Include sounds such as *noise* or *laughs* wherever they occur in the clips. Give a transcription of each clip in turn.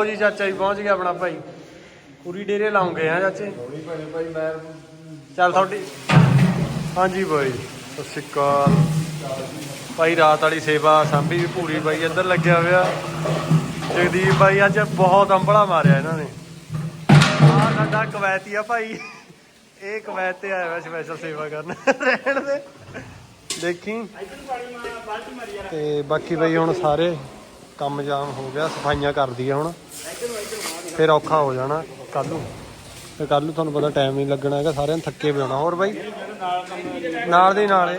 ਲਓ ਜੀ, ਚਾਚਾ ਜੀ ਪਹੁੰਚ ਗਿਆ ਆਪਣਾ ਭਾਈ। ਪੂਰੀ ਡੇਰੇ ਲਾਉਂਗੇ ਹਾਂ ਚਾਚੇ। ਥੋੜੀ ਭਾਈ ਭਾਈ ਮੈਂ ਚੱਲ ਤੁਹਾਡੀ ਹਾਂਜੀ ਬਾਈ ਸਤਿ ਸ਼੍ਰੀ ਅਕਾਲ। ਭਾਈ, ਰਾਤ ਵਾਲੀ ਸੇਵਾ ਸਾਂਭੀ ਵੀ ਪੂਰੀ ਬਾਈ, ਇੱਧਰ ਲੱਗਿਆ ਹੋਇਆ। ਜਗਦੀਪ ਬਾਈ, ਅੱਜ ਬਹੁਤ ਅੰਬਲਾ ਮਾਰਿਆ ਇਹਨਾਂ ਨੇ। ਆ ਸਾਡਾ ਕਵੈਤੀ ਆ ਭਾਈ। ਇਹ ਕਵੈਤ ਤੇ ਆਇਆ ਹੋਇਆ ਸਪੈਸ਼ਲ ਸੇਵਾ ਕਰਨ। ਰਹਿਣ ਦੇ। ਦੇਖੀ। ਤੇ ਬਾਕੀ ਬਈ ਹੁਣ ਸਾਰੇ ਕੰਮ ਜਾਮ ਹੋ ਗਿਆ, ਸਫਾਈਆਂ ਕਰਦੀ ਆ ਹੁਣ। ਫਿਰ ਔਖਾ ਹੋ ਜਾਣਾ ਕੱਲ ਨੂੰ। ਤੇ ਕੱਲ ਨੂੰ ਤੁਹਾਨੂੰ ਪਤਾ ਟਾਈਮ ਨਹੀਂ ਲੱਗਣਾ ਹੈਗਾ, ਸਾਰਿਆਂ ਨੂੰ ਥੱਕੇ ਵੀ ਹੋਣਾ ਹੋਰ ਬਾਈ? ਨਾਲ ਦੇ ਨਾਲ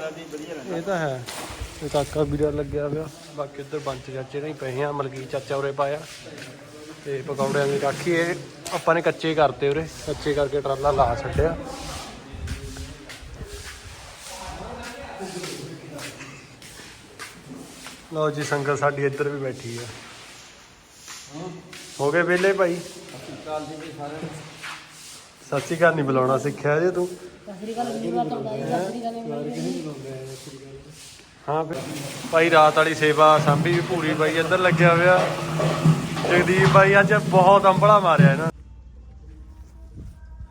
ਇਹ ਤਾਂ ਹੈ। ਤੇ ਕਾਕਾ ਵੀਰਾ ਲੱਗਿਆ ਪਿਆ। ਬਾਕੀ ਇੱਧਰ ਬੰਚ ਚਾਚੇ ਨਹੀਂ ਪਏ ਆ ਮਲਕੀ ਚਾਚਾ ਉਰੇ ਪਾਇਆ। ਤੇ ਪਕੌੜਿਆਂ ਦੀ ਰਾਖੀ ਇਹ ਆਪਾਂ ਨੇ ਕੱਚੇ ਕਰਤੇ ਉਰੇ। ਕੱਚੇ ਕਰਕੇ ਟਰਾਲਾ ਲਾ ਛੱਡਿਆ। ਲਓ ਜੀ, ਸੰਗਤ ਸਾਡੀ ਇੱਧਰ ਵੀ ਬੈਠੀ ਆ। ਹੋ ਗਏ ਵਿਹਲੇ ਭਾਈ। ਕਾਲ ਜੀ ਵੀ ਸਾਰਿਆਂ ਨੂੰ ਸਤਿ ਸ਼੍ਰੀ ਅਕਾਲ, ਨਹੀਂ ਬੁਲਾਉਣਾ ਸਿੱਖਿਆ ਜੇ ਤੂੰ। ਹਾਂ ਫਿਰ। ਭਾਈ, ਰਾਤ ਵਾਲੀ ਸੇਵਾ ਸਾਂਭੀ ਵੀ ਪੂਰੀ ਬਾਈ ਇੱਧਰ ਲੱਗਿਆ ਹੋਇਆ। ਜਗਦੀਪ ਬਾਈ, ਅੱਜ ਬਹੁਤ ਅੰਬਲਾ ਮਾਰਿਆ ਇਹਨਾਂ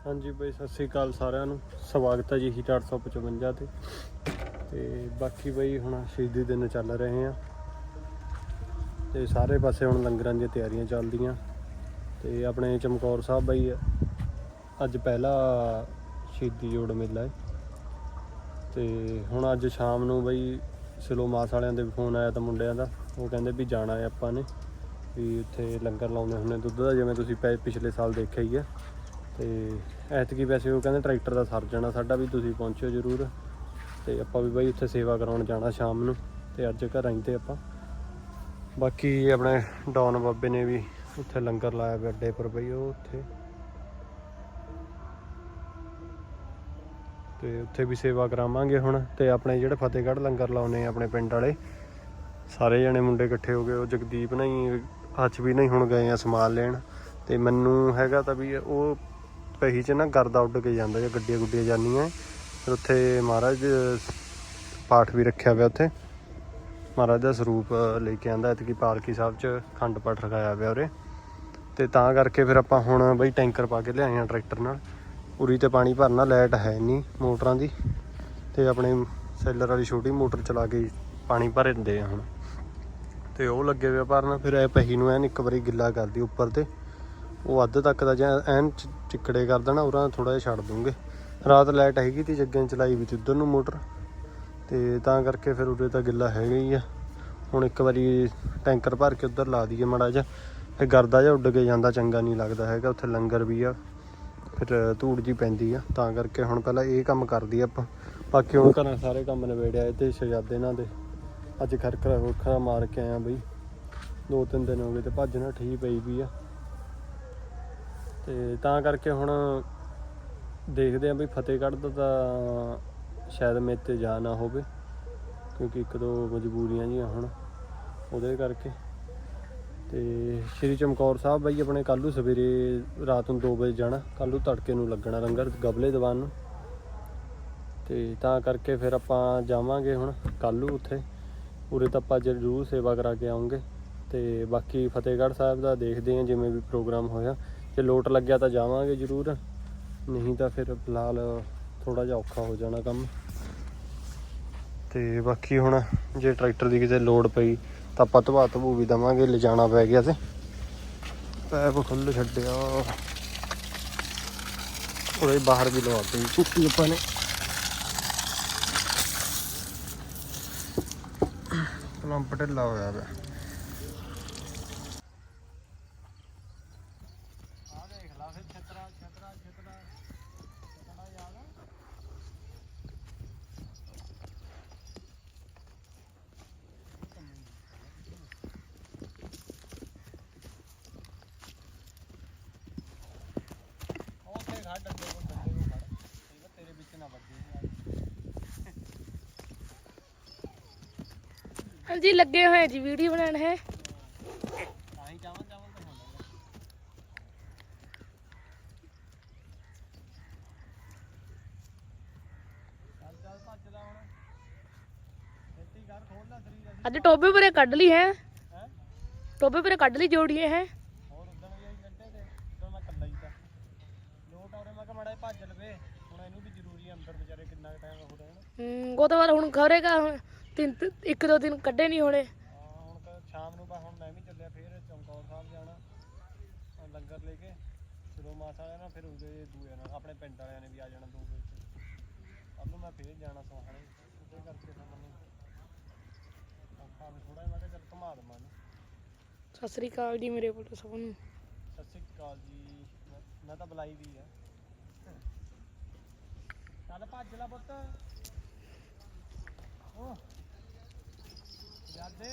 ਹਾਂਜੀ ਬਾਈ, ਸਤਿ ਸ੍ਰੀ ਅਕਾਲ ਸਾਰਿਆਂ ਨੂੰ। ਸਵਾਗਤ ਹੈ ਜੀ ਹੀਟ 855 ਤੇ। ਤੇ ਬਾਕੀ ਬਾਈ, ਹੁਣ ਸ਼ਹੀਦੀ ਦਿਨ ਚੱਲ ਰਹੇ ਆ। ਤੇ ਸਾਰੇ ਪਾਸੇ ਹੁਣ ਲੰਗਰਾਂ ਦੀਆਂ ਤਿਆਰੀਆਂ ਚੱਲਦੀਆਂ ਤੇ ਆਪਣੇ ਚਮਕੌਰ ਸਾਹਿਬ ਬਾਈ ਅੱਜ ਪਹਿਲਾ ਸ਼ਹੀਦੀ ਜੋੜ ਮੇਲਾ ਹੈ ਤੇ ਹੁਣ ਅੱਜ ਸ਼ਾਮ ਨੂੰ ਬਈ ਸਿਲੋ ਮਾਸ ਵਾਲਿਆਂ ਦੇ ਫੋਨ ਆਇਆ ਤਾਂ ਮੁੰਡਿਆਂ ਦਾ, ਉਹ ਕਹਿੰਦੇ ਵੀ ਜਾਣਾ ਹੈ ਆਪਾਂ ਨੇ, ਵੀ ਉੱਥੇ ਲੰਗਰ ਲਾਉਂਦੇ ਹੁੰਦੇ ਦੁੱਧ ਦਾ, ਜਿਵੇਂ ਤੁਸੀਂ ਪੈ- ਪਿਛਲੇ ਸਾਲ ਦੇਖਿਆ ਹੀ ਹੈ ਤੇ ਐਤਕੀ ਵੈਸੇ ਉਹ ਕਹਿੰਦੇ ਟਰੈਕਟਰ ਦਾ ਸਰ ਜਾਣਾ ਸਾਡਾ ਵੀ, ਤੁਸੀਂ ਪਹੁੰਚਿਓ ਜ਼ਰੂਰ। ਤੇ ਆਪਾਂ ਵੀ ਬਾਈ ਉੱਥੇ ਸੇਵਾ ਕਰਾਉਣ ਜਾਣਾ ਸ਼ਾਮ ਨੂੰ, ਤੇ ਅੱਜ ਘਰ ਆਈ ਤੇ ਆਪਾਂ। ਬਾਕੀ ਆਪਣੇ ਡੌਨ ਬਾਬੇ ਨੇ ਵੀ ਉੱਥੇ ਲੰਗਰ ਲਾਇਆ ਵੀ ਅੱਡੇ ਪਰ ਬਈ ਉਹ ਉੱਥੇ। ਤੇ ਉੱਥੇ ਵੀ ਸੇਵਾ ਕਰਾਵਾਂਗੇ ਹੁਣ ਤੇ ਆਪਣੇ ਜਿਹੜੇ ਫਤਿਹਗੜ੍ਹ ਲੰਗਰ ਲਾਉਨੇ ਆਪਣੇ ਪਿੰਡ ਵਾਲੇ, ਸਾਰੇ ਜਣੇ ਮੁੰਡੇ ਇਕੱਠੇ ਹੋ ਗਏ, ਉਹ ਜਗਦੀਪ ਨਹੀਂ ਅੱਜ ਵੀ ਨਹੀਂ ਹੁਣ ਗਏ ਆ ਸਮਾਨ ਲੈਣ। ਤੇ ਮੈਨੂੰ ਹੈਗਾ ਤਾਂ ਵੀ ਉਹ ਪਹੀ ਚ ਨਾ ਗਰਦਾ ਉੱਡ ਕੇ ਜਾਂਦਾ ਜਾਂ ਗੱਡੀਆਂ ਗੁੱਡੀਆਂ ਜਾਂਦੀਆਂ। ਫਿਰ ਉੱਥੇ ਮਹਾਰਾਜ, ਪਾਠ ਵੀ ਰੱਖਿਆ ਹੋਇਆ ਉੱਥੇ। ਮਹਾਰਾਜ ਦਾ ਸਰੂਪ ਲੈ ਕੇ ਆਂਦਾ ਇਤਕੀ ਪਾਲਕੀ ਸਾਹਿਬ ਚ ਖੰਡ ਪਾਠ ਰਖਾਇਆ ਪਿਆ ਉਰੇ। ਤੇ ਤਾਂ ਕਰਕੇ ਫਿਰ ਆਪਾਂ ਹੁਣ ਬਈ ਟੈਂਕਰ ਪਾ ਕੇ ਲਿਆਏ ਆ ਟਰੈਕਟਰ ਨਾਲ। ਉਰੀ ਤੇ ਪਾਣੀ ਭਰਨਾ, ਲਾਈਟ ਹੈ ਨਹੀਂ ਮੋਟਰਾਂ ਦੀ। ਤੇ ਆਪਣੇ ਸੈਲਰ ਵਾਲੀ ਛੋਟੀ ਮੋਟਰ ਚਲਾ ਕੇ ਪਾਣੀ ਭਰਦੇ ਆ ਹੁਣ। ਤੇ ਉਹ ਲੱਗੇ ਹੋਏ ਆ ਭਰਨ, ਫਿਰ ਇਹ ਪਹੀ ਨੂੰ ਐਨ ਇੱਕ ਵਾਰੀ ਗਿੱਲਾ ਕਰਦੀ ਉੱਪਰ ਤੇ। ਉਹ ਅੱਧ ਤੱਕ ਦਾ ਜਾਂ ਐਨ ਚਿੱਕੜੇ ਕਰ ਦੇਣਾ, ਉਰਾਂ ਥੋੜਾ ਜਿਹਾ ਛੱਡ ਦੂੰਗੇ। ਰਾਤ ਲਾਈਟ ਹੈਗੀ ਤੀ, ਜੱਗਿਆਂ ਨੇ ਚਲਾਈ ਵੀ ਤੀ ਉਧਰ ਨੂੰ ਮੋਟਰ। ਤੇ ਤਾਂ ਕਰਕੇ ਫਿਰ ਉਰੇ ਤਾਂ ਗਿੱਲਾ ਹੈਗਾ ਹੀ ਆ। ਹੁਣ ਇੱਕ ਵਾਰੀ ਟੈਂਕਰ ਭਰ ਕੇ ਉੱਧਰ ਲਾ ਦਈਏ ਮੜਾ ਜਿਹਾ। ਫਿਰ ਗਰਦਾ ਜਿਹਾ ਉੱਡ ਕੇ ਜਾਂਦਾ, ਚੰਗਾ ਨਹੀਂ ਲੱਗਦਾ ਹੈਗਾ। ਉੱਥੇ ਲੰਗਰ ਵੀ ਆ, ਫਿਰ ਧੂੜ ਜੀ ਪੈਂਦੀ ਆ। ਤਾਂ ਕਰਕੇ ਹੁਣ ਪਹਿਲਾਂ ਇਹ ਕੰਮ ਕਰਦੀ ਆ ਆਪਾਂ। ਬਾਕੀ ਹੁਣ ਘਰਾਂ ਸਾਰੇ ਕੰਮ ਨਿਬੇੜਿਆ ਇਹ ਤੇ ਸ਼ਜਾਦੇ ਇਹਨਾਂ ਦੇ। ਅੱਜ ਖਰਖਰਾ ਖੁਰਖਰਾ ਮਾਰ ਕੇ ਆਇਆ ਬਈ। ਦੋ ਤਿੰਨ ਦਿਨ ਹੋ ਗਏ ਤੇ ਭੱਜ ਨਾ ਠੀਕ ਪਈ ਵੀ ਆ। ਤੇ ਤਾਂ ਕਰਕੇ ਹੁਣ ਦੇਖਦੇ ਆ ਬਈ ਫਤਿਹਗੜ੍ਹ ਦਾ ਤਾਂ ਸ਼ਾਇਦ ਮੇਰੇ ਤੇ ਜਾ ਨਾ ਹੋਵੇ, ਕਿਉਂਕਿ ਇੱਕ ਦੋ ਮਜਬੂਰੀਆਂ ਜੀਆਂ ਹੁਣ ਉਹਦੇ ਕਰਕੇ। ਤੇ ਸ਼੍ਰੀ ਚਮਕੌਰ ਸਾਹਿਬ ਬਾਈ, ਆਪਣੇ ਕੱਲ੍ਹ ਸਵੇਰੇ ਰਾਤ ਨੂੰ 2 ਵਜੇ ਜਾਣਾ, ਕੱਲ੍ਹ ਨੂੰ ਤੜਕੇ ਨੂੰ ਲੱਗਣਾ ਲੰਗਰ ਗਬਲੇ ਦੀਵਾਨ ਨੂੰ। ਤੇ ਤਾਂ ਕਰਕੇ ਫਿਰ ਆਪਾਂ ਜਾਵਾਂਗੇ ਹੁਣ ਕੱਲ੍ਹ ਨੂੰ ਉੱਥੇ। ਉਰੇ ਤਾਂ ਆਪਾਂ ਜ਼ਰੂਰ ਸੇਵਾ ਕਰਾ ਕੇ ਆਉਂਗੇ। ਤੇ ਬਾਕੀ ਫਤਿਹਗੜ੍ਹ ਸਾਹਿਬ ਦਾ ਦੇਖਦੇ ਹਾਂ ਜਿਵੇਂ ਵੀ ਪ੍ਰੋਗਰਾਮ ਹੋਇਆ। ਜੇ ਲੋਟ ਲੱਗਿਆ ਤਾਂ ਜਾਵਾਂਗੇ ਜ਼ਰੂਰ। ਨਹੀਂ ਤਾਂ ਫਿਰ ਫਿਲਹਾਲ ਥੋੜਾ ਜਿਹਾ ਔਖਾ ਹੋ ਜਾਣਾ ਕੰਮ। ਤੇ ਬਾਕੀ ਹੁਣ ਜੇ ਟਰੈਕਟਰ ਦੀ ਕਿਤੇ ਲੋਡ ਪਈ ਤਾਂ ਆਪਾਂ ਧਵਾ ਧਵੂ ਵੀ ਦਵਾਂਗੇ ਲਿਜਾਣਾ ਪੈ ਗਿਆ ਤੇ। ਪੈਪ ਖੁੱਲ ਛੱਡਿਆ। ਉਹਦੇ ਬਾਹਰ ਵੀ ਲਵਾਤੀ ਚੁੱਕੀ ਆਪਾਂ ਨੇ। ਲੰਪ ਢਿੱਲਾ ਹੋਇਆ ਵਾ ਆ ਦੇਖ ਲਾ ਫਿਰ ਛਤਰਾ ਛਤਰਾ ਛਤਰਾ ਛਤਰਾ ਯਾਦ ਆ ਉੱਥੇ ਖੜ ਡੰਡੇ ਕੋਲ ਡੰਡੇ ਕੋਲ ਖੜ। ਠੀਕ ਆ, ਤੇਰੇ ਵਿੱਚ ਨਾ ਵੱਜੇ ਹਾਂਜੀ ਲੱਗੇ ਹੋਏ ਜੀ ਵੀਡੀਓ ਬਣਾਉਣ ਹੈ। ਤਾਂ ਹੀ ਚਾਵਲ ਚਾਵਲ ਤਾਂ ਹੁੰਦਾ ਚੱਲ ਚੱਲ ਭੱਜਦਾ ਹੁਣ। ਖੇਤੀ ਕਰ ਖੋਲ ਲੈ ਸਰੀਰ ਅੱਜ ਟੋਬੇ ਪਰੇ ਕੱਢ ਲਈ ਹੈ। ਹੈ? ਟੋਬੇ ਪਰੇ ਕੱਢ ਲਈ ਜੋੜੀਏ ਹੈ ਹੋਰ ਉਦੋਂ ਕਿੰਨਾ ਟਾਈਮ ਹੋ ਰਿਹਾ ਨਾ ਹੂੰ ਉਹ ਤਾਂ ਬਾਅਦ ਹੁਣ ਖਬਰੇਗਾ ਹੁਣ ਤਿੰਨ ਤਿੰਨ- ਇੱਕ ਦੋ ਦਿਨ ਕੱਢੇ ਨਹੀਂ ਹੋਣੇ। ਹਾਂ ਹੁਣ ਤਾਂ ਸ਼ਾਮ ਨੂੰ ਬਾ ਹੁਣ ਮੈਂ ਵੀ ਚੱਲਿਆ ਫੇਰ ਚਮਕੌਰ ਸਾਹਿਬ ਜਾਣਾ ਹੁਣ ਲੰਗਰ ਲੈ ਕੇ। ਜਦੋਂ ਮਾਸਾ ਆਇਆ ਨਾ ਫਿਰ ਉਹਦੇ ਦੂਏ ਨਾਲ ਆਪਣੇ ਪਿੰਡ ਵਾਲਿਆਂ ਨੇ ਵੀ ਆ ਜਾਣਾ ਦੋ ਵਜੇ ਕੱਲ ਨੂੰ ਮੈਂ ਫੇਰ ਜਾਣਾ ਸੋਹਣੇ ਉਹਦੇ ਕਰਕੇ ਤਾਂ ਮੈਨੂੰ ਔਖਾ ਵੀ ਥੋੜਾ ਮੈਂ ਕਿਹਾ ਚੱਲ ਘੁਮਾ ਦਵਾਂ ਇਹਨੂੰ। ਸਤਿ ਸ੍ਰੀ ਅਕਾਲ ਜੀ ਮੇਰੇ ਵੱਲੋਂ ਸਭ ਨੂੰ। ਸਤਿ ਸ਼੍ਰੀ ਅਕਾਲ ਜੀ ਮੈਂ- ਮੈਂ ਤਾਂ ਬੁਲਾਈ ਦੀ ਆ। ਚੱਲ ਭੱਜ ਲੈ ਪੁੱਤ। ਓ ਜਾਂਦੇ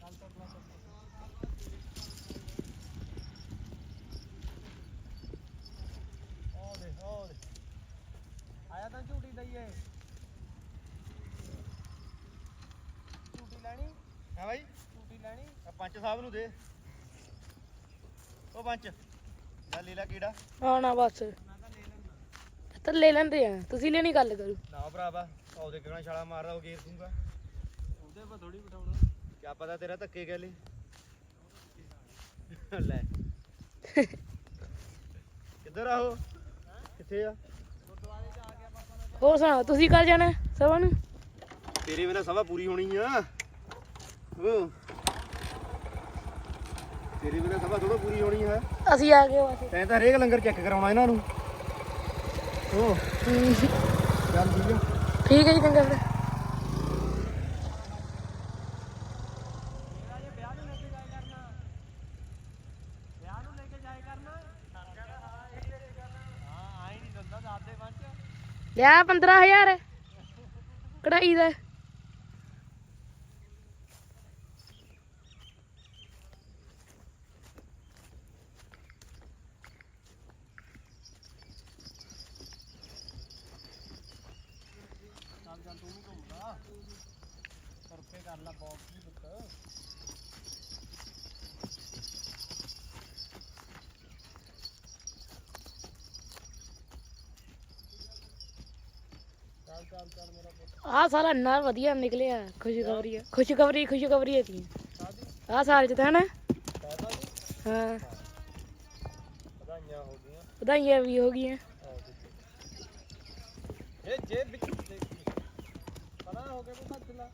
ਚੱਲ ਤੁਰ ਲੈ, ਆਇਆ ਤਾਂ ਝੂਟੀ ਦਈਏ ਝੂਟੀ ਲੈਣੀ ਹਾਂ ਬਾਈ ਝੂਟੀ ਲੈਣੀ ਆ ਪੰਚ ਸਾਹਿਬ ਨੂੰ ਦੇ। ਉਹ ਪੰਚ ਲੈ ਲੈ ਲੈ ਕੀੜਾ। ਹਾਂ ਨਾ ਬਸ ਤਾਂ ਲੈ ਲੈਂਦੇ ਆ। ਤੁਸੀਂ ਲੈਣੀ ਗੱਲ ਕਰੋ। ਨਾ ਭਰਾਵਾ ਉਹਦੇ ਕਿਹੜਾ ਛਾਲਾ ਮਾਰਦਾ ਉਹ ਗੇਰ ਦੂੰਗਾ ਉਹਦੇ ਪਾ ਥੋੜੀ ਬਿਠਾਉਣਾ। ਕਿਆ ਪਤਾ ਤੇਰਾ ਧੱਕੇ ਕਹਿ ਲਈ। ਲੈ। ਕਿੱਧਰ ਆਹੋ ਕਿੱਥੇ ਆ? ਹੋਰ ਸੁਣਾਓ ਤੁਸੀਂ ਕੱਲ ਜਾਣਾ ਸਭਾ ਨੂੰ? ਤੇਰੇ ਬਿਨਾ ਸਭਾ ਪੂਰੀ ਹੋਣੀ ਆ। ਉਹ ਤੇਰੇ ਬਿਨਾ ਸਭਾ ਥੋੜਾ ਪੂਰੀ ਹੋਣੀ ਹੈ। ਅਸੀਂ ਆ ਗਏ ਬਸ। ਤੈਂ ਤਾਂ ਹਰੇਕ ਲੰਗਰ ਚੈੱਕ ਕਰਾਉਣਾ ਇਹਨਾਂ ਨੂੰ। ਉਹ ਹੂੰ, ਚੱਲ ਆ। ਠੀਕ ਹੈ ਜੀ ਚੰਗਾ ਫਿਰ। ਵਿਆਹ ਨੂੰ ਲੈ ਕੇ ਜਾਇਆ ਕਰਨਾ ਵਿਆਹ ਨੂੰ ਲੈ ਕੇ ਜਾਇਆ ਕਰਨਾ ਹਾਂ ਆਈ ਨਹੀਂ ਦੰਦਾ ਦਾਦੇ ਪੰਚ ਲਿਆ 15000 ਕਢਾਈ ਦਾ ਚੱਲ ਚੱਲ ਤੂੰ ਵੀ ਘੁੰਮਦਾ ਤੁਰ ਕੇ ਕਰ ਲੈ ਬਾਕਸ ਵੀ ਪੁੱਤ। ਚੱਲ ਚੱਲ ਚੱਲ ਮੇਰਾ ਪੁੱਤ। ਆਹ ਸਾਲਾ ਇੰਨਾ ਵਧੀਆ ਨਿਕਲਿਆ ਖੁਸ਼ਖਬਰੀ ਆ। ਖੁਸ਼ਖਬਰੀ ਖੁਸ਼ਖਬਰੀ ਹੈ ਤੀ ਸਾਦੀ ਆਹ ਸਾਲ ਚ ਤਾਂ ਹੈ ਨਾ? ਕਹਿਦਾ ਜੀ ਹਾਂ। ਵਧਾਈਆਂ ਹੋ ਗਈਆਂ। ਵਧਾਈਆਂ ਵੀ ਹੋ ਗਈਆਂ ਇਹ ਜੇਬ ਵਿੱਚ ਦੇਖੀ ਪਤਾ ਹੋ ਗਿਆ ਤੂੰ ਭੱਜ ਲਾ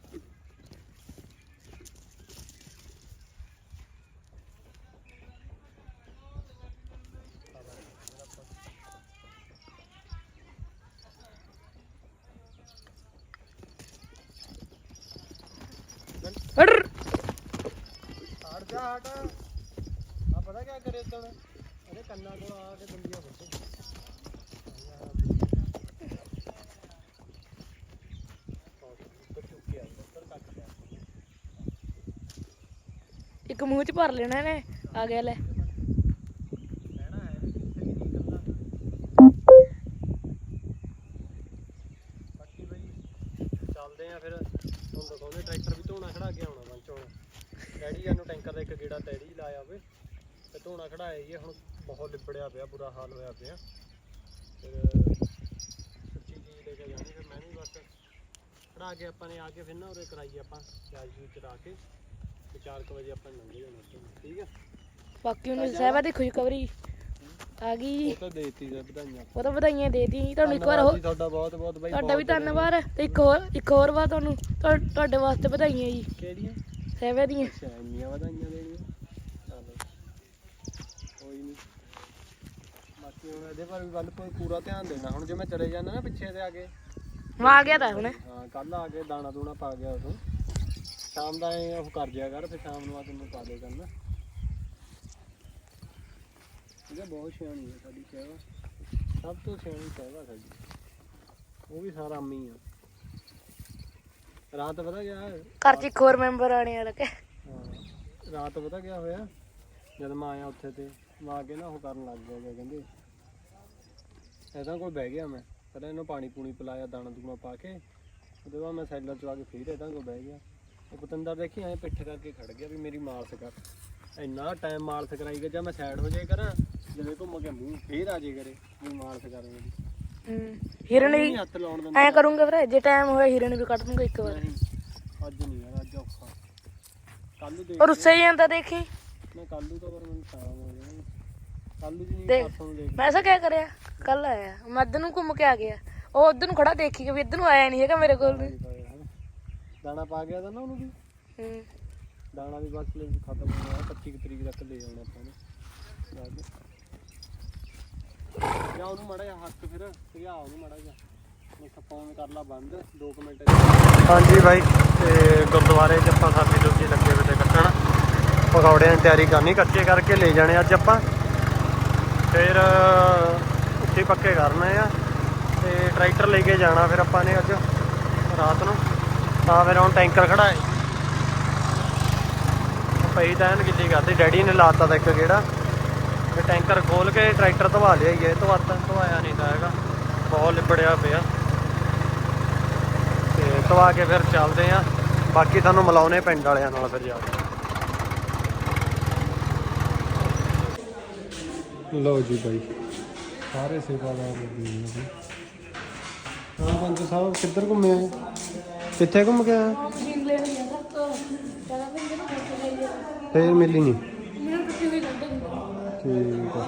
ਹੜ ਹਟ ਆ ਪਤਾ ਕੀ ਕਰੇ ਤਣ ਇਹਦੇ ਕੰਨਾਂ ਕੋਲ ਆ ਕੇ ਦੰਦੀਆਂ ਵੱਢ ਇੱਕ ਮੂੰਹ ਚ ਭਰ ਲੈਣਾ ਇਹਨੇ, ਆ ਗਿਆ ਲੈ ਲੈਣਾ ਹੈ ਇੱਥੇ ਵੀ ਨਹੀਂ ਕਰਨਾ ਬਾਕੀ ਬਈ ਚੱਲਦੇ ਆ ਫਿਰ ਹੁਣ ਦਿਖਾਉਂਦੇ ਟਰੈਕਟਰ ਵੀ ਧੋਣਾ ਖੜਾ ਕੇ ਆਉਣਾ ਬੰਚ ਹੁਣ ਡੈਡੀ ਨੂੰ ਟੈਂਕਰ ਦਾ ਇੱਕ ਗੇੜਾ ਡੈਡੀ ਲਾਇਆ ਵੇ ਧੋਣਾ ਖੜਾਇਆ ਹੀ ਹੁਣ ਬਹੁਤ ਲਿਬੜਿਆ ਪਿਆ ਬੁਰਾ ਹਾਲ ਹੋਇਆ ਪਿਆ। ਫਿਰ ਸੱਚੀ ਚੀਜ਼ ਲੈ ਕੇ ਜਾਣੀ ਫਿਰ ਮੈਂ ਵੀ ਬਸ ਖੜਾ ਕੇ ਆਪਾਂ ਨੇ ਆ ਕੇ ਫਿਰ ਨਾ ਉਰੇ ਕਰਾਈਏ ਆਪਾਂ ਪਿਆਜ਼ ਵੀ ਚਰਾ ਕੇ ਤੇ 4 ਵਜੇ ਆਪਾਂ ਲੰਘੇ ਜਾਣਾ ਉੱਥੋਂ, ਠੀਕ ਹੈ ਬਾਕੀ ਉਹਨੂੰ ਸਾਹਿਬਾ ਦੀ ਖੁਸ਼ਖਬਰੀ ਆ ਗਈ। ਉਹ ਤਾਂ ਦੇਤੀ ਤੇ ਵਧਾਈਆਂ। ਉਹ ਤਾਂ ਵਧਾਈਆਂ ਦੇਤੀ ਤੁਹਾਨੂੰ ਇੱਕ ਵਾਰ ਧੰਨਵਾਦ ਹੋਰ ਜੀ ਤੁਹਾਡਾ ਬਹੁਤ ਬਹੁਤ ਬਾਈ ਤੁਹਾਡਾ ਵੀ ਬਹੁਤ ਧੰਨਵਾਦ ਤੇ ਇੱਕ ਹੋਰ ਇੱਕ ਹੋਰ ਵਾਰ ਤੁਹਾਨੂੰ ਤੁਹਾ- ਤੁਹਾਡੇ ਵਾਸਤੇ ਵਧਾਈਆਂ ਜੀ। ਕਿਹੜੀਆਂ? ਸਾਹਿਬਾ ਦੀਆਂ। ਅੱਛਾ ਇੰਨੀਆਂ ਵਧਾਈਆਂ ਦੇਣੀਆਂ ਚਲੋ ਕੋਈ ਨਹੀਂ ਹੁਣ ਇਹਦੇ ਪਰ ਵੀ ਵੱਲ ਕੋਈ ਪੂਰਾ ਧਿਆਨ ਦੇਣਾ। ਹੁਣ ਜੇ ਮੈਂ ਚਲੇ ਜਾਂਦਾ ਨਾ ਪਿੱਛੇ ਤੇ ਆ ਕੇ। ਮੈਂ ਆ ਗਿਆ ਤਾਂ ਹੁਣ। ਹਾਂ ਕੱਲ ਆ ਕੇ ਦਾਣਾ ਦੂਣਾ ਪਾ ਗਿਆ ਉਦੋਂ। ਸ਼ਾਮ ਦਾ ਇਹ ਉਹ ਕਰ ਜਿਆ ਕਰ ਫਿਰ ਸ਼ਾਮ ਨੂੰ ਆ ਕੇ ਮੈਂ ਪਾ ਦੇ ਕਰਨਾ। ਇਹਦਾ ਬਹੁਤ ਸਿਆਣੀ ਹੈ ਸਾਡੀ ਸੇਵਾ। ਸਭ ਤੋਂ ਸਿਆਣੀ ਸੇਵਾ ਸਾਡੀ। ਉਹ ਵੀ ਸਾਰਾ ਅੰਮੀ ਆ। ਰਾਤ ਪਤਾ ਗਿਆ ਘਰ ਚ ਇੱਕ ਹੋਰ ਮੈਂਬਰ ਆਣੇ ਵਾਲਾ ਕਿ ਰਾਤ ਪਤਾ ਕਿਆ ਹੋਇਆ? ਜਦ ਮੈਂ ਆਇਆ ਉੱਥੇ ਤੇ ਮੈਂ ਕੇ ਨਾ ਉਹ ਕਰਨ ਲੱਗ ਗਿਆ ਕਹਿੰਦੇ? ਇਹਦਾ ਕੋਲ ਬਹਿ ਗਿਆ ਮੈਂ। ਪਹਿਲਾਂ ਇਹਨੂੰ ਪਾਣੀ ਪੂਣੀ ਪਿਲਾਇਆ ਦਾਣਾ ਦੂਣਾ ਪਾ ਕੇ। ਉਹਦੇ ਬਾਅਦ ਮੈਂ ਸੈਲਰ ਚ ਆ ਕੇ ਫੇਰ ਇਹਦਾ ਕੋਲ ਬਹਿ ਗਿਆ। ਉਹ ਪਤੰਦਰ ਦੇਖੀ ਐ ਪਿੱਠ ਕਰਕੇ ਖੜ ਗਿਆ ਵੀ ਮੇਰੀ ਮਾਲਸ਼ ਕਰ। ਇੰਨਾ ਟਾਈਮ ਮਾਲਸ਼ ਕਰਾਈ ਗਿਆ ਜਦ ਮੈਂ ਸਾਈਡ ਹੋ ਜਾਏ ਕਰਾਂ ਜਦੋਂ ਘੁੰਮ ਕੇ ਮੂੰਹ ਫੇਰ ਆ ਜੇ ਕਰੇ ਵੀ ਮਾਲਸ਼ ਕਰ ਮੇਰੀ। ਹੂੰ ਹਿਰਨ ਵੀ ਹੱਥ ਲਾਉਣ ਦਿੰਦਾ। ਐ ਕਰੂੰਗਾ ਵੀਰੇ ਜੇ ਟਾਈਮ ਹੋਇਆ ਹਿਰਨ ਵੀ ਕੱਢ ਦੂੰਗਾ ਇੱਕ ਵਾਰ। ਅੱਜ ਨਹੀਂ ਯਾਰ ਅੱਜ ਔਖਾ। ਕੱਲ ਨੂੰ ਦੇਖ ਔਰ ਉਸੇ ਜਾਂਦਾ ਦੇਖੀ। ਮੈਂ ਕੱਲ ਨੂੰ ਤਾਂ ਪਰ ਮੈਨੂੰ ਸ਼ਾਮ ਹੋ ਜਾਣੀ। ਕੱਲ ਨੂੰ ਜੀ ਨਹੀਂ ਦੇਖ ਪਰਸੋਂ ਨੂੰ ਦੇਖ ਮੈਂ ਸਾ ਕਿਆ ਕਰਿਆ? ਕੱਲ ਆਇਆ। ਮੈਂ ਇੱਧਰ ਨੂੰ ਘੁੰਮ ਕੇ ਆ ਗਿਆ। ਉਹ ਉਧਰ ਨੂੰ ਖੜਾ ਦੇਖੀ ਕਿ ਵੀ ਇੱਧਰ ਨੂੰ ਆਇਆ ਨਹੀਂ ਹੈਗਾ ਮੇਰੇ ਕੋਲ ਦਾਣਾ ਪਾ ਗਿਆ ਤਾਂ ਨਾ ਉਹਨੂੰ ਵੀ? ਹੂੰ। ਦਾਣਾ ਵੀ ਬਸ ਲੈ ਖਤਮ ਹੋ ਗਿਆ। 25 ਕੁ ਤਰੀਕ ਤੱਕ ਲੈ ਆਉਣਾ ਆਪਾਂ ਨੇ। ਜਾ ਉਹਨੂੰ ਮੜਾ ਜਾ ਹੱਥ ਫਿਰ। ਭਜਾ ਉਹਨੂੰ ਮੜਾ ਜਾ ਮੈਂ ਫੋਨ ਕਰ ਲਾ ਬੰਦ। 2 ਮਿੰਟ ਹਾਂਜੀ ਬਾਈ ਤੇ ਗੁਰਦੁਆਰੇ 'ਚ ਆਪਾਂ ਸਾਡੀ ਸਬਜ਼ੀ ਲੱਗੇ ਹੋਏ ਤੇ ਕੱਟਣ। ਪਕੌੜਿਆਂ ਦੀ ਤਿਆਰੀ ਕਰਨੀ ਕੱਚੇ ਕਰਕੇ ਲੈ ਜਾਣੇ ਅੱਜ ਆਪਾਂ। ਫਿਰ ਉੱਥੇ ਪੱਕੇ ਕਰਨੇ ਆ ਤੇ ਟਰੈਕਟਰ ਲੈ ਕੇ ਜਾਣਾ ਫਿਰ ਆਪਾਂ ਨੇ ਅੱਜ ਰਾਤ ਨੂੰ। ਤਾਂ ਫਿਰ ਹੁਣ ਟੈਂਕਰ ਖੜਾਏ। ਪਈ ਤਾਂ ਐਨ ਗਿੱਲੀ ਕਰਦੀ ਡੈਡੀ ਨੇ ਲਾਤਾ ਤਾਂ ਇੱਕ ਕਿਹੜਾ ਤੇ ਟੈਂਕਰ ਖੋਲ ਕੇ ਟਰੈਕਟਰ ਧਵਾ ਲਿਆ ਹੀ ਹੈ ਵੱਧ ਧਵਾਇਆ ਨਹੀਂ ਤਾਂ ਹੈਗਾ। ਬਹੁਤ ਲਿਬੜਿਆ ਪਿਆ। ਤੇ ਧਵਾ ਕੇ ਫਿਰ ਚੱਲਦੇ ਆ। ਬਾਕੀ ਤੁਹਾਨੂੰ ਮਿਲਾਉਨੇ ਪਿੰਡ ਵਾਲਿਆਂ ਨਾਲ ਫਿਰ ਜਾ ਕੇ। ਲਓ ਜੀ ਬਾਈ। ਸਾਰੇ ਸੇਵਾਦਾਰ ਲੱਗੇ ਹੋਏ ਨੇ ਹਾਂ, ਪੰਜ ਸਾਹਿਬ, ਕਿੱਧਰ ਘੁੰਮੇ ਆਏ ਕਿੱਥੇ ਘੁੰਮ ਕੇ ਆਏ? ਫੇਰ ਮਿਲੀ ਨਹੀਂ ਠੀਕ ਆ।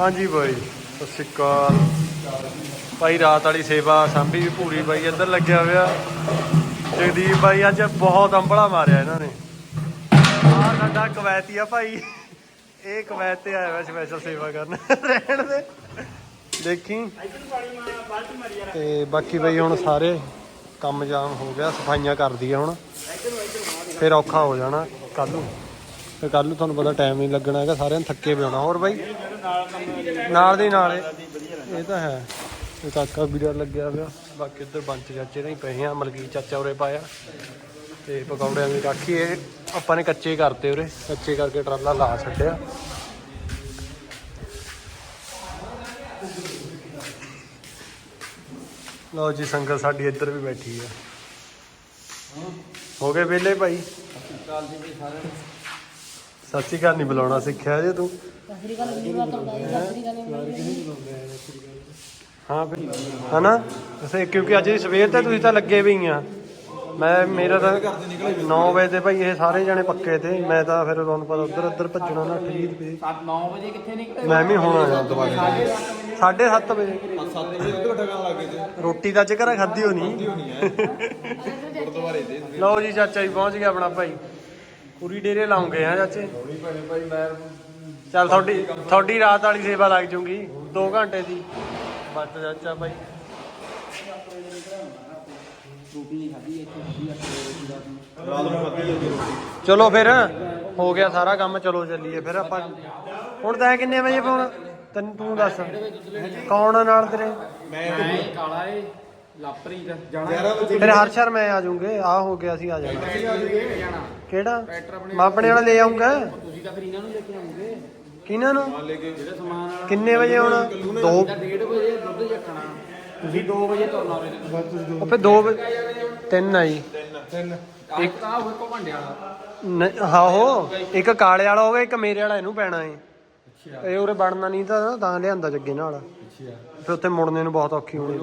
ਹਾਂਜੀ ਬਾਈ, ਸਤਿ ਸ਼੍ਰੀ ਅਕਾਲ। ਭਾਈ, ਰਾਤ ਵਾਲੀ ਸੇਵਾ ਸਾਂਭੀ ਵੀ ਪੂਰੀ ਬਾਈ, ਇੱਧਰ ਲੱਗਿਆ ਹੋਇਆ। ਜਗਦੀਪ ਬਾਈ, ਅੱਜ ਬਹੁਤ ਅੰਬਲਾ ਮਾਰਿਆ ਇਹਨਾਂ ਨੇ। ਸਾਡਾ ਕਵੈਤੀ ਆ ਭਾਈ। ਇਹ ਕਵੈਤ ਤੇ ਆਇਆ ਹੋਇਆ ਸਪੈਸ਼ਲ ਸੇਵਾ ਕਰਨ। ਰਹਿਣ ਦੇ। ਦੇਖੀ। ਤੇ ਬਾਕੀ ਬਈ ਹੁਣ ਸਾਰੇ ਕੰਮ ਜਾਮ ਹੋ ਗਿਆ, ਸਫਾਈਆਂ ਕਰਦੀ ਆ ਹੁਣ। ਫਿਰ ਔਖਾ ਹੋ ਜਾਣਾ ਕੱਲ ਨੂੰ। ਤੇ ਕੱਲ ਨੂੰ ਤੁਹਾਨੂੰ ਪਤਾ ਟਾਈਮ ਨਹੀਂ ਲੱਗਣਾ ਹੈਗਾ, ਸਾਰਿਆਂ ਨੂੰ ਥੱਕੇ ਪਿਆਉਣਾ। ਹੋਰ ਬਾਈ? ਨਾਲ ਦੀ ਨਾਲ ਇਹ ਇਹ ਤਾਂ ਹੈ। ਤੇ ਕਾਕਾ ਵੀਰਾ ਲੱਗਿਆ ਪਿਆ। ਬਾਕੀ ਇੱਧਰ ਬੰਚ ਚਾਚੇ ਨਹੀਂ ਪਏ ਆ ਮਲਕੀ ਚਾਚਾ ਉਰੇ ਪਾਇਆ। ਤੇ ਪਕੌੜਿਆਂ ਦੀ ਰਾਖੀ ਇਹ ਆਪਾਂ ਨੇ ਕੱਚੇ ਕਰਤੇ ਉਰੇ। ਕੱਚੇ ਕਰਕੇ ਟਰਾਲਾ ਲਾ ਛੱਡਿਆ। ਲਓ ਜੀ, ਸੰਗਤ ਸਾਡੀ ਇੱਧਰ ਵੀ ਬੈਠੀ ਆ। ਹੋ ਗਏ ਵਿਹਲੇ ਭਾਈ? ਸਤਿ ਸ਼੍ਰੀ ਅਕਾਲ, ਨਹੀਂ ਬੁਲਾਉਣਾ ਸਿੱਖਿਆ ਜੇ ਤੂੰ। ਹਾਂ ਫਿਰ। ਹਨਾ? ਵੈਸੇ ਕਿਉਂਕਿ ਅੱਜ ਦੀ ਸਵੇਰ ਤੇ ਤੁਸੀਂ ਤਾਂ ਲੱਗੇ ਵੀ ਆ। ਮੈਂ ਮੇਰਾ ਤਾਂ 9 ਵਜੇ ਤੇ ਭਾਈ ਇਹ ਸਾਰੇ ਜਣੇ ਪੱਕੇ ਤੇ ਮੈਂ ਤਾਂ ਫਿਰ ਤੁਹਾਨੂੰ ਪਤਾ ਉਧਰ ਉਧਰ ਭੱਜਣਾ ਨਾ 8 ਰੁਪਏ। 9 ਵਜੇ ਕਿੱਥੇ ਨਿਕਲੇ? ਮੈਂ ਵੀ ਹੁਣ ਆਇਆ। ਦੁਬਾਰਾ 7:30 ਵਜੇ। 7 ਵਜੇ। ਤੋਂ ਟਕਾ ਲੱਗੇ ਤੇ। ਰੋਟੀ ਤਾਂ ਅੱਜ ਘਰਾਂ ਖਾਧੀ ਹੋਣੀ। ਗੁਰਦੁਆਰੇ ਦੇ। ਲਓ ਜੀ ਚਾਚਾ ਜੀ ਪਹੁੰਚ ਗਿਆ ਆਪਣਾ ਭਾਈ। ਪੂਰੀ ਡੇਰੇ ਲਾਉਂਗੇ ਆ ਚਾਚੇ। ਥੋੜੀ ਭੈਣੇ ਭਾਈ ਮੈਂ ਚੱਲ ਤੁਹਾਡੀ ਤੁਹਾਡੀ ਰਾਤ ਵਾਲੀ ਸੇਵਾ ਲੱਗ ਜੂਗੀ 2 ਘੰਟੇ ਦੀ। ਬਸ ਚਾਚਾ ਭਾਈ। ਰੋਟੀ ਨਹੀਂ ਖਾਧੀ ਇੱਥੇ ਖਾਧੀ ਆ ਰਾਤ ਨੂੰ ਖਾਧੀ ਜਾਂਦੀ ਰੋਟੀ। ਚਲੋ ਫਿਰ ਹੋ ਗਿਆ ਸਾਰਾ ਕੰਮ ਚਲੋ ਚੱਲੀਏ ਫਿਰ ਆਪਾਂ। ਹੁਣ ਤਾਂ ਕਿੰਨੇ ਵਜੇ ਫੋਨ? ਤੈਨੂੰ ਤੂੰ ਦੱਸ। ਕੌਣ ਆ ਨਾਲ ਤੇਰੇ? ਮੈਂ। ਕਾਲਾ ਏ ਲਾਪਰੀ ਦਾ ਜਾਣਾ ਫਿਰ ਹਰ ਸ਼ਰ ਮੈਂ ਆ ਜਾਊਂਗੇ। ਆ ਹੋ ਗਿਆ ਅਸੀਂ ਆ ਜਾਣਾ। ਜਾਣਾ ਕਿਹੜਾ? ਮੈਂ ਆਪਣੇ ਵਾਲਾ ਲੈ ਆਉਂਗਾ ਤੁਸੀਂ ਤਾਂ ਫਿਰ ਇਹਨਾਂ ਨੂੰ ਲੈ ਕੇ ਆਉਂਗੇ। ਕਿਹਨਾਂ ਨੂੰ? ਜਿਹੜਾ ਸਮਾਨ ਵਾਲਾ। ਕਿੰਨੇ ਵਜੇ ਆਉਣਾ? 2 ਤਾਂ 1:30 ਵਜੇ ਦੁੱਧ ਚੱਕਣਾ। ਤੁਸੀਂ 2 ਵਜੇ ਤੁਰਨਾ ਉਹਦੇ ਉਹ ਫਿਰ 2 ਤਿੰਨ ਆਈ ਇੱਕ ਤਾਂ ਉਹ ਕੋ ਭੰਡੇ ਵਾਲਾ। ਨ- ਹਾਂ ਹੋ ਇੱਕ ਕਾਲੇ ਵਾਲਾ ਹੋਗਾ ਇੱਕ ਮੇਰੇ ਵਾਲਾ ਇਹਨੂੰ ਪੈਣਾ ਏ। ਇਹ ਉਰੇ ਬਣਨਾ ਨਹੀਂ ਤਾਂ ਤਾਂ ਲਿਆਂਦਾ ਜੱਗੇ ਨਾਲ। ਫਿਰ ਉੱਥੇ ਮੁੜਨੇ ਨੂੰ ਬਹੁਤ ਔਖੀ ਹੋਣੀ। *laughs*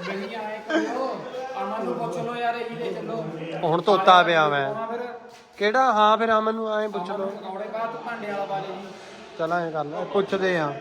ਨਹੀਂ ਆਏ ਕਰਿਓ ਅਮਨ ਨੂੰ ਪੁੱਛ ਲਓ ਯਾਰ ਇਹੀ ਲੈ ਚੱਲੋ। ਹੁਣ ਤੋਤਾ ਪਿਆ ਮੈਂ। ਫਿਰ। ਕਿਹੜਾ? ਹਾਂ ਫਿਰ ਆ ਮੈਨੂੰ ਐਂ ਪੁੱਛ ਲਓ। ਪਕੌੜੇ ਬਾਅਦ ਭਾਂਡੇ ਵਾਲਾ ਵਾਲੇ ਜੀ। ਚਲ ਐਂ ਕਰ ਲੈ ਪੁੱਛਦੇ ਆ।